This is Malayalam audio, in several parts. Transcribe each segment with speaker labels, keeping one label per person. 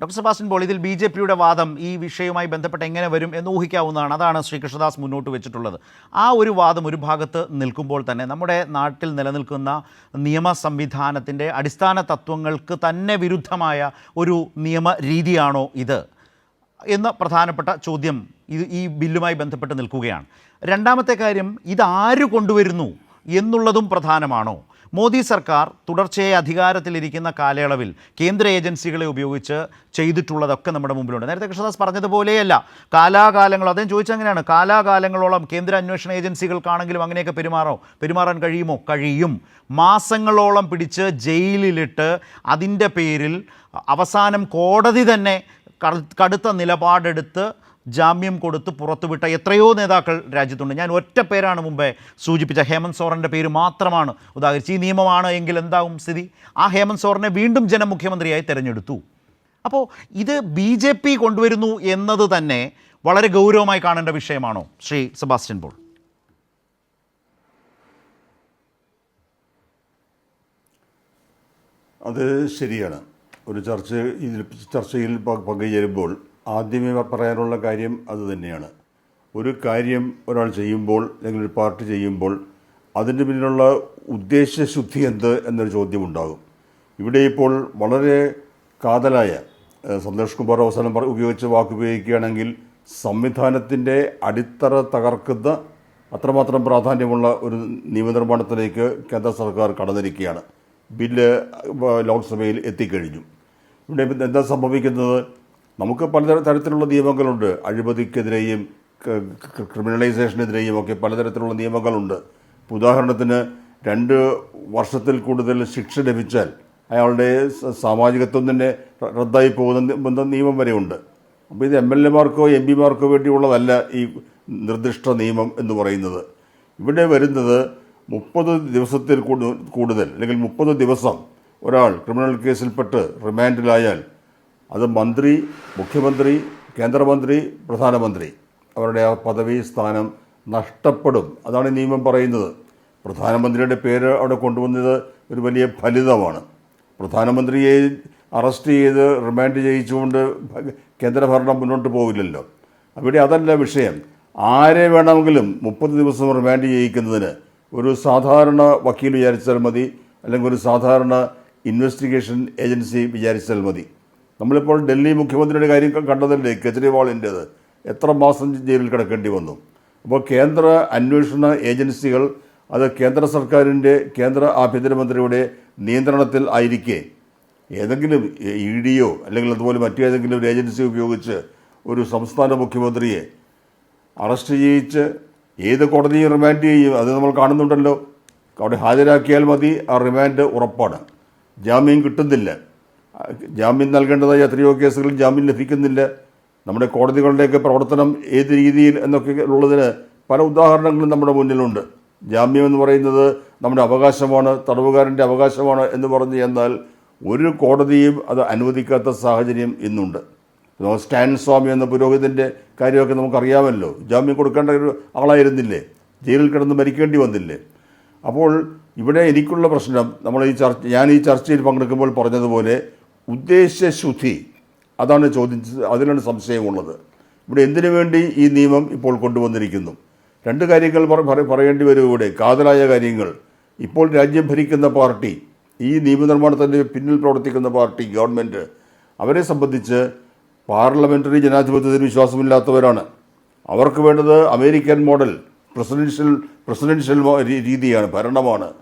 Speaker 1: ഡോക്ടർ സെബാസ്റ്റ്യൻ പോൾ ഇതിൽ ബി ജെ പിയുടെ വാദം ഈ വിഷയവുമായി ബന്ധപ്പെട്ട് എങ്ങനെ വരും എന്ന് ഊഹിക്കാവുന്നതാണ്. അതാണ് ശ്രീ കൃഷ്ണദാസ് മുന്നോട്ട് വെച്ചിട്ടുള്ളത്. ആ ഒരു വാദം ഒരു ഭാഗത്ത് നിൽക്കുമ്പോൾ തന്നെ നമ്മുടെ നാട്ടിൽ നിലനിൽക്കുന്ന നിയമ സംവിധാനത്തിന്റെ അടിസ്ഥാന തത്വങ്ങൾക്ക് തന്നെ വിരുദ്ധമായ ഒരു നിയമ രീതിയാണോ ഇത് എന്ന പ്രധാനപ്പെട്ട ചോദ്യം ഇത് ഈ ബില്ലുമായി ബന്ധപ്പെട്ട് നിൽക്കുകയാണ്. രണ്ടാമത്തെ കാര്യം ഇതാര് കൊണ്ടുവരുന്നു എന്നുള്ളതും പ്രധാനമാണോ? മോദി സർക്കാർ തുടർച്ചയായി അധികാരത്തിലിരിക്കുന്ന കാലയളവിൽ കേന്ദ്ര ഏജൻസികളെ ഉപയോഗിച്ച് ചെയ്തിട്ടുള്ളതൊക്കെ നമ്മുടെ മുമ്പിലുണ്ട്. നേരത്തെ കൃഷ്ണദാസ് പറഞ്ഞതുപോലെയല്ല കാലാകാലങ്ങൾ അദ്ദേഹം ചോദിച്ചങ്ങനെയാണ് കാലാകാലങ്ങളോളം കേന്ദ്ര അന്വേഷണ ഏജൻസികൾക്കാണെങ്കിലും അങ്ങനെയൊക്കെ പെരുമാറോ? പെരുമാറാൻ കഴിയുമോ? കഴിയും. മാസങ്ങളോളം പിടിച്ച് ജയിലിലിട്ട് അതിന്റെ പേരിൽ അവസാനം കോടതി തന്നെ കടുത്ത നിലപാടെടുത്ത് ജാമ്യം കൊടുത്ത് പുറത്തുവിട്ട എത്രയോ നേതാക്കൾ രാജ്യത്തുണ്ട്. ഞാൻ ഒറ്റ പേരാണ് മുമ്പേ സൂചിപ്പിച്ച ഹേമന്ത് സോറന്റെ പേര് മാത്രമാണ് ഉദാഹരിച്ച്. ഈ നിയമമാണ് എങ്കിൽ എന്താവും സ്ഥിതി? ആ ഹേമന്ത് സോറനെ വീണ്ടും ജനം മുഖ്യമന്ത്രിയായി തിരഞ്ഞെടുത്തു. അപ്പോൾ ഇത് ബി ജെ പി കൊണ്ടുവരുന്നു എന്നത് തന്നെ വളരെ ഗൗരവമായി കാണേണ്ട വിഷയമാണോ? Shri Sebastian Paul.
Speaker 2: അത് ശരിയാണ്. ഒരു ചർച്ച ഇതിൽ ചർച്ചയിൽ പങ്കുചേരുമ്പോൾ ആദ്യമേ പറയാനുള്ള കാര്യം അത് തന്നെയാണ്. ഒരു കാര്യം ഒരാൾ ചെയ്യുമ്പോൾ അല്ലെങ്കിൽ ഒരു പാർട്ടി ചെയ്യുമ്പോൾ അതിന്റെ പിന്നിലുള്ള ഉദ്ദേശശുദ്ധി എന്ത് എന്നൊരു ചോദ്യമുണ്ടാകും. ഇവിടെ ഇപ്പോൾ വളരെ കാതലായ സന്തോഷ് കുമാർ അവസാനം ഉപയോഗിച്ച വാക്ക് ഉപയോഗിക്കുകയാണെങ്കിൽ സംവിധാനത്തിന്റെ അടിത്തറ തകർക്കുന്ന അത്രമാത്രം പ്രാധാന്യമുള്ള ഒരു നിയമനിർമ്മാണത്തിലേക്ക് കേന്ദ്ര സർക്കാർ കടന്നിരിക്കുകയാണ്. ബില്ല് ലോക്സഭയിൽ എത്തിക്കഴിഞ്ഞു. ഇവിടെ എന്താ സംഭവിക്കുന്നത്? നമുക്ക് പല തരത്തിലുള്ള നിയമങ്ങളുണ്ട്. അഴിമതിക്കെതിരെയും ക്രിമിനലൈസേഷനെതിരെയും ഒക്കെ പലതരത്തിലുള്ള നിയമങ്ങളുണ്ട്. ഉദാഹരണത്തിന് രണ്ട് വർഷത്തിൽ കൂടുതൽ ശിക്ഷ ലഭിച്ചാൽ അയാളുടെ സാമാജികത്വം തന്നെ റദ്ദായി പോകുന്ന നിയമം വരെ ഉണ്ട് അപ്പോൾ ഇത് എം എൽ എമാർക്കോ എം പിമാർക്കോ വേണ്ടിയുള്ളതല്ല ഈ നിർദ്ദിഷ്ട നിയമം എന്ന് പറയുന്നത്. ഇവിടെ വരുന്നത് മുപ്പത് ദിവസത്തിൽ കൂടുതൽ അല്ലെങ്കിൽ മുപ്പത് ദിവസം ഒരാൾ ക്രിമിനൽ കേസിൽപ്പെട്ട് റിമാൻഡിലായാൽ അത് മന്ത്രി മുഖ്യമന്ത്രി കേന്ദ്രമന്ത്രി പ്രധാനമന്ത്രി അവരുടെ ആ പദവി സ്ഥാനം നഷ്ടപ്പെടും. അതാണ് നിയമം പറയുന്നത്. പ്രധാനമന്ത്രിയുടെ പേര് അവിടെ കൊണ്ടുവന്നത് ഒരു വലിയ ഫലിതമാണ്. പ്രധാനമന്ത്രിയെ അറസ്റ്റ് ചെയ്ത് റിമാൻഡ് ചെയ്യിച്ചുകൊണ്ട് കേന്ദ്രഭരണം മുന്നോട്ട് പോവില്ലല്ലോ. അവിടെ അതല്ല വിഷയം. ആരെ വേണമെങ്കിലും മുപ്പത് ദിവസം റിമാൻഡ് ചെയ്യിക്കുന്നതിന് ഒരു സാധാരണ വക്കീൽ വിചാരിച്ചാൽ മതി അല്ലെങ്കിൽ ഒരു സാധാരണ ഇൻവെസ്റ്റിഗേഷൻ ഏജൻസി വിചാരിച്ചാൽ മതി. നമ്മളിപ്പോൾ ഡൽഹി മുഖ്യമന്ത്രിയുടെ കാര്യം കണ്ടതല്ലേ? കെജ്രിവാളിന്റേത്. എത്ര മാസം ജയിലിൽ കിടക്കേണ്ടി വന്നു? അപ്പോൾ കേന്ദ്ര അന്വേഷണ ഏജൻസികൾ അത് കേന്ദ്ര സർക്കാരിന്റെ കേന്ദ്ര ആഭ്യന്തരമന്ത്രിയുടെ നിയന്ത്രണത്തിൽ ആയിരിക്കെ. ഏതെങ്കിലും ഇ ഡിയോ അല്ലെങ്കിൽ അതുപോലെ മറ്റേതെങ്കിലും ഒരു ഏജൻസി ഉപയോഗിച്ച് ഒരു സംസ്ഥാന മുഖ്യമന്ത്രിയെ അറസ്റ്റ് ചെയ്യിച്ച് ഏത് കോടതിയും റിമാൻഡ് ചെയ്യും? അത് നമ്മൾ കാണുന്നുണ്ടല്ലോ. അവിടെ ഹാജരാക്കിയാൽ മതി. ആ റിമാൻഡ് ഉറപ്പാണ്. ജാമ്യം കിട്ടുന്നില്ല. ജാമ്യം നൽകേണ്ടതായ എത്രയോ കേസുകളിൽ ജാമ്യം ലഭിക്കുന്നില്ല. നമ്മുടെ കോടതികളുടെയൊക്കെ പ്രവർത്തനം ഏത് രീതിയിൽ എന്നൊക്കെ ഉള്ളതിന് പല ഉദാഹരണങ്ങളും നമ്മുടെ മുന്നിലുണ്ട്. ജാമ്യം എന്ന് പറയുന്നത് നമ്മുടെ അവകാശമാണ് തടവുകാരന്റെ അവകാശമാണ് എന്ന് പറഞ്ഞു എന്നാൽ ഒരു കോടതിയും അത് അനുവദിക്കാത്ത സാഹചര്യം ഇന്നുണ്ട്. സ്റ്റാൻ സ്വാമി എന്ന പുരോഹിതന്റെ കാര്യമൊക്കെ നമുക്കറിയാമല്ലോ. ജാമ്യം കൊടുക്കേണ്ട ഒരു ആളായിരുന്നില്ലേ? ജയിലിൽ കിടന്ന് മരിക്കേണ്ടി വന്നില്ലേ? അപ്പോൾ ഇവിടെ എനിക്കുള്ള പ്രശ്നം നമ്മൾ ഈ ചർച്ച ഞാൻ ഈ ചർച്ചയിൽ പങ്കെടുക്കുമ്പോൾ പറഞ്ഞതുപോലെ ഉദ്ദേശശുദ്ധി. അതാണ് ചോദിച്ചത് അതിലാണ് സംശയമുള്ളത്. ഇവിടെ എന്തിനു വേണ്ടി ഈ നിയമം ഇപ്പോൾ കൊണ്ടുവന്നിരിക്കുന്നു? രണ്ട് കാര്യങ്ങൾ പറ- പറ- പറയേണ്ടി വരും ഇവിടെ. കാതലായ കാര്യങ്ങൾ. ഇപ്പോൾ രാജ്യം ഭരിക്കുന്ന പാർട്ടി ഈ നിയമനിർമ്മാണത്തിന്റെ പിന്നിൽ പ്രവർത്തിക്കുന്ന പാർട്ടി ഗവൺമെന്റ് അവരെ സംബന്ധിച്ച് പാർലമെന്ററി ജനാധിപത്യത്തിന് വിശ്വാസമില്ലാത്തവരാണ്. അവർക്ക് വേണ്ടത് അമേരിക്കൻ മോഡൽ പ്രസിഡൻഷ്യൽ പ്രസിഡൻഷ്യൽ രീതിയാണ് ഭരണമാണ്.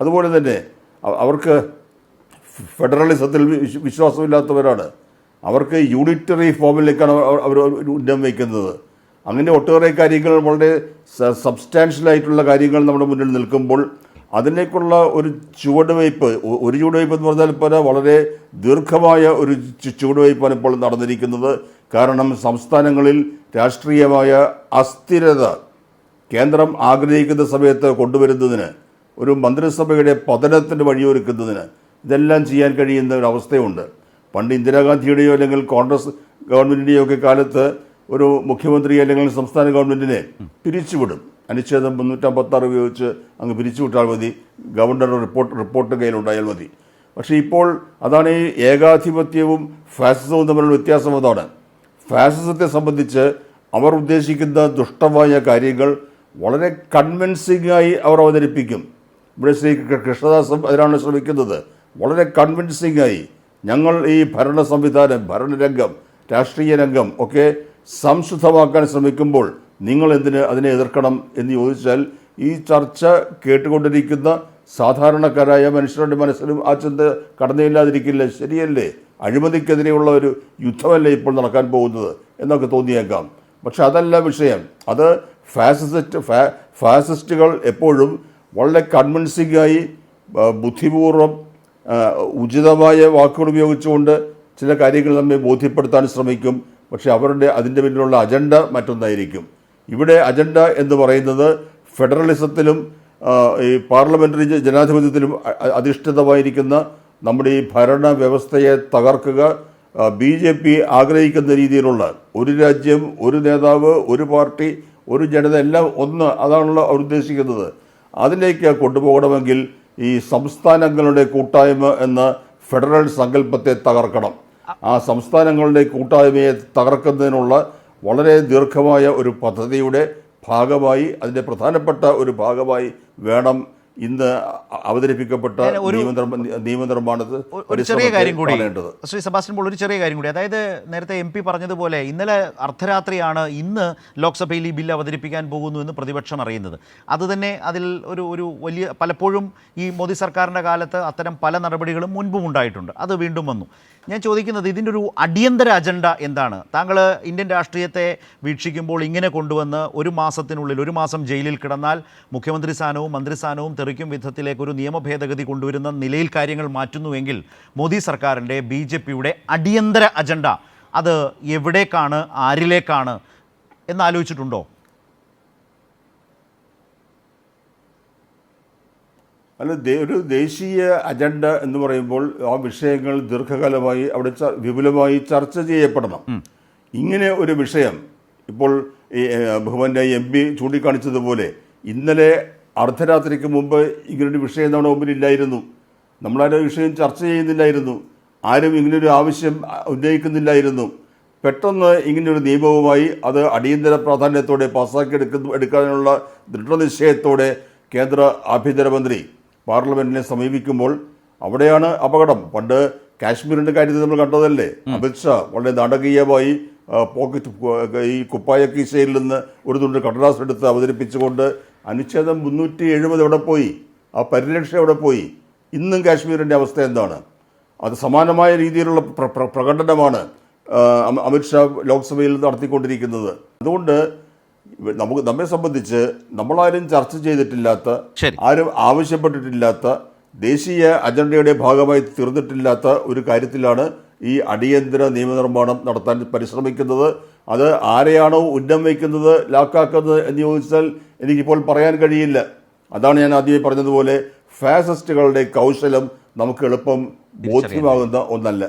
Speaker 2: അതുപോലെ തന്നെ അവർക്ക് ഫെഡറലിസത്തിൽ വിശ്വാസമില്ലാത്തവരാണ്. അവർക്ക് യൂണിറ്ററി ഫോമിലേക്കാണ് അവർ- ഉന്നം വയ്ക്കുന്നത്. അങ്ങനെ ഒട്ടേറെ കാര്യങ്ങൾ വളരെ സബ്സ്റ്റാൻഷ്യലായിട്ടുള്ള കാര്യങ്ങൾ നമ്മുടെ മുന്നിൽ നിൽക്കുമ്പോൾ അതിലേക്കുള്ള ഒരു ചുവടുവയ്പ് ഒരു ചുവടുവയ്പ് എന്ന് പറഞ്ഞാൽ ഇപ്പോൾ വളരെ ദീർഘമായ ഒരു ചുവടുവയ്പ്പാണ് ഇപ്പോൾ നടന്നിരിക്കുന്നത്. കാരണം സംസ്ഥാനങ്ങളിൽ രാഷ്ട്രീയമായ അസ്ഥിരത കേന്ദ്രം ആഗ്രഹിക്കുന്ന സമയത്ത് കൊണ്ടുവരുന്നതിന് ഒരു മന്ത്രിസഭയുടെ പതനത്തിന് വഴിയൊരുക്കുന്നതിന് ഇതെല്ലാം ചെയ്യാൻ കഴിയുന്ന ഒരു അവസ്ഥയുണ്ട്. പണ്ട് ഇന്ദിരാഗാന്ധിയുടെയോ അല്ലെങ്കിൽ കോൺഗ്രസ് ഗവൺമെന്റിന്റെയോ ഒക്കെ കാലത്ത് ഒരു മുഖ്യമന്ത്രി അല്ലെങ്കിൽ സംസ്ഥാന ഗവൺമെന്റിനെ പിരിച്ചുവിടും. അനുച്ഛേദം മുന്നൂറ്റമ്പത്താറ് ഉപയോഗിച്ച് അങ്ങ് പിരിച്ചുവിട്ടാൽ മതി. ഗവർണറുടെ റിപ്പോർട്ട് റിപ്പോർട്ട് കയ്യിലുണ്ടായാൽ മതി. പക്ഷേ ഇപ്പോൾ അതാണ് ഈ ഏകാധിപത്യവും ഫാസിസവും തമ്മിലുള്ള വ്യത്യാസം അതാണ്. ഫാസിസത്തെ സംബന്ധിച്ച് അവർ ഉദ്ദേശിക്കുന്ന ദുഷ്ടമായ കാര്യങ്ങൾ വളരെ കൺവിൻസിംഗ് ആയി അവർ അവതരിപ്പിക്കും. ഇവിടെ ശ്രീ കൃഷ്ണദാസ് അതിനാണ് ശ്രമിക്കുന്നത്. വളരെ കൺവിൻസിംഗ് ആയി ഞങ്ങൾ ഈ ഭരണ സംവിധാനം ഭരണരംഗം രാഷ്ട്രീയ രംഗം ഒക്കെ സംശുദ്ധമാക്കാൻ ശ്രമിക്കുമ്പോൾ നിങ്ങൾ എന്തിന് അതിനെ എതിർക്കണം എന്ന് ചോദിച്ചാൽ ഈ ചർച്ച കേട്ടുകൊണ്ടിരിക്കുന്ന സാധാരണക്കാരായ മനുഷ്യരുടെ മനസ്സിലും ആ ചിന്ത കടന്നില്ലാതിരിക്കില്ല. ശരിയല്ലേ? അഴിമതിക്കെതിരെയുള്ള ഒരു യുദ്ധമല്ലേ ഇപ്പോൾ നടക്കാൻ പോകുന്നത് എന്നൊക്കെ തോന്നിയേക്കാം. പക്ഷെ അതല്ല വിഷയം. അത് ഫാസിസ്റ്റ് ഫാസിസ്റ്റുകൾ എപ്പോഴും വളരെ കൺവിൻസിംഗായി ബുദ്ധിപൂർവം ഉചിതമായ വാക്കുകൾ ഉപയോഗിച്ചുകൊണ്ട് ചില കാര്യങ്ങൾ നമ്മെ ബോധ്യപ്പെടുത്താൻ ശ്രമിക്കും. പക്ഷെ അവരുടെ അതിന്റെ പിന്നിലുള്ള അജണ്ട മറ്റൊന്നായിരിക്കും. ഇവിടെ അജണ്ട എന്ന് പറയുന്നത് ഫെഡറലിസത്തിലും ഈ പാർലമെന്ററി ജനാധിപത്യത്തിലും അധിഷ്ഠിതമായിരിക്കുന്ന നമ്മുടെ ഈ ഭരണ വ്യവസ്ഥയെ തകർക്കുക ബി ജെ പി ആഗ്രഹിക്കുന്ന രീതിയിലുള്ള ഒരു രാജ്യം ഒരു നേതാവ് ഒരു പാർട്ടി ഒരു ജനത എല്ലാം ഒന്ന് അതാണല്ലോ അവർ ഉദ്ദേശിക്കുന്നത്. അതിലേക്ക് കൊണ്ടുപോകണമെങ്കിൽ ഈ സംസ്ഥാനങ്ങളുടെ കൂട്ടായ്മ എന്ന ഫെഡറൽ സങ്കല്പത്തെ തകർക്കണം. ആ സംസ്ഥാനങ്ങളുടെ കൂട്ടായ്മയെ തകർക്കുന്നതിനുള്ള വളരെ ദീർഘമായ ഒരു പദ്ധതിയുടെ ഭാഗമായി അതിന്റെ പ്രധാനപ്പെട്ട ഒരു ഭാഗമായി വേണം ഇന്ന് അവതരിപ്പിക്കപ്പെട്ട നിയമനിർമ്മാണത്തിൽ
Speaker 1: ഒരു ചെറിയ കാര്യം കൂടി. ശ്രീ സെബാസ്റ്റ്യൻ പോൾ ഒരു ചെറിയ കാര്യം കൂടി. അതായത് നേരത്തെ എം പി പറഞ്ഞതുപോലെ ഇന്നലെ അർദ്ധരാത്രിയാണ് ഇന്ന് ലോക്സഭയിൽ ഈ ബില്ല് അവതരിപ്പിക്കാൻ പോകുന്നു എന്ന് പ്രതിപക്ഷം അറിയുന്നത്. അതുതന്നെ അതിൽ ഒരു ഒരു വലിയ പലപ്പോഴും ഈ മോദി സർക്കാരിന്റെ കാലത്ത് അത്തരം പല നടപടികളും മുൻപും ഉണ്ടായിട്ടുണ്ട്. അത് വീണ്ടും വന്നു. ഞാൻ ചോദിക്കുന്നത് ഇതിന്റെ ഒരു അടിയന്തര അജണ്ട എന്താണ്? താങ്കൾ ഇന്ത്യൻ രാഷ്ട്രീയത്തെ വീക്ഷിക്കുമ്പോൾ ഇങ്ങനെ കൊണ്ടുവന്ന് ഒരു മാസത്തിനുള്ളിൽ ഒരു മാസം ജയിലിൽ കിടന്നാൽ മുഖ്യമന്ത്രി സ്ഥാനവും മന്ത്രിസ്ഥാനവും തെറിക്കും വിധത്തിലേക്ക് ഒരു നിയമ ഭേദഗതി കൊണ്ടുവരുന്ന നിലയിൽ കാര്യങ്ങൾ മാറ്റുന്നുവെങ്കിൽ മോദി സർക്കാരിന്റെ ബി ജെ പിയുടെ അടിയന്തര അജണ്ട അത് എവിടേക്കാണ് ആരിലേക്കാണ് എന്നാലോചിച്ചിട്ടുണ്ടോ
Speaker 2: അല്ല ഒരു ദേശീയ അജണ്ട എന്ന് പറയുമ്പോൾ ആ വിഷയങ്ങൾ ദീർഘകാലമായി അവിടെ വിപുലമായി ചർച്ച ചെയ്യപ്പെടണം. ഇങ്ങനെ ഒരു വിഷയം ഇപ്പോൾ ബഹുമാനായ എം പി ചൂണ്ടിക്കാണിച്ചതുപോലെ ഇന്നലെ അർദ്ധരാത്രിക്ക് മുമ്പ് ഇങ്ങനൊരു വിഷയം നമ്മുടെ മുമ്പിൽ ഇല്ലായിരുന്നു. നമ്മളാരും വിഷയം ചർച്ച ചെയ്യുന്നില്ലായിരുന്നു. ആരും ഇങ്ങനൊരു ആവശ്യം ഉന്നയിക്കുന്നില്ലായിരുന്നു. പെട്ടെന്ന് ഇങ്ങനൊരു നിയമവുമായി അത് അടിയന്തര പ്രാധാന്യത്തോടെ പാസ്സാക്കി എടുക്കുന്നു എടുക്കാനുള്ള ദൃഢനിശ്ചയത്തോടെ കേന്ദ്ര ആഭ്യന്തരമന്ത്രി പാർലമെന്റിനെ സമീപിക്കുമ്പോൾ അവിടെയാണ് അപകടം. പണ്ട് കാശ്മീരിന്റെ കാര്യത്തിൽ നമ്മൾ കണ്ടതല്ലേ? അമിത്ഷാ വളരെ നാടകീയമായി പോക്കറ്റ് ഈ കുപ്പായ കീശയിൽ നിന്ന് ഒരു തുണ്ട് കടലാസ് എടുത്ത് അവതരിപ്പിച്ചുകൊണ്ട് അനുച്ഛേദം മുന്നൂറ്റി എഴുപത് എവിടെ പോയി? ആ പരിരക്ഷ എവിടെ പോയി? ഇന്നും കാശ്മീരിന്റെ അവസ്ഥ എന്താണ്? അത് സമാനമായ രീതിയിലുള്ള പ്ര- പ്ര- പ്രകടനമാണ് അമിത്ഷാ ലോക്സഭയിൽ നടത്തിക്കൊണ്ടിരിക്കുന്നത്. അതുകൊണ്ട് നമുക്ക് നമ്മെ സംബന്ധിച്ച് നമ്മളാരും ചർച്ച ചെയ്തിട്ടില്ലാത്ത ആരും ആവശ്യപ്പെട്ടിട്ടില്ലാത്ത ദേശീയ അജണ്ടയുടെ ഭാഗമായി തീർന്നിട്ടില്ലാത്ത ഒരു കാര്യത്തിലാണ് ഈ അടിയന്തര നിയമനിർമ്മാണം നടത്താൻ പരിശ്രമിക്കുന്നത്. അത് ആരെയാണോ ഉന്നം വയ്ക്കുന്നത് ലാക്കാക്കുന്നത് എന്ന് ചോദിച്ചാൽ എനിക്കിപ്പോൾ പറയാൻ കഴിയില്ല. അതാണ് ഞാൻ ആദ്യമേ പറഞ്ഞതുപോലെ ഫാസിസ്റ്റുകളുടെ കൗശലം നമുക്ക് എളുപ്പം ബോധ്യമാകുന്ന ഒന്നല്ല.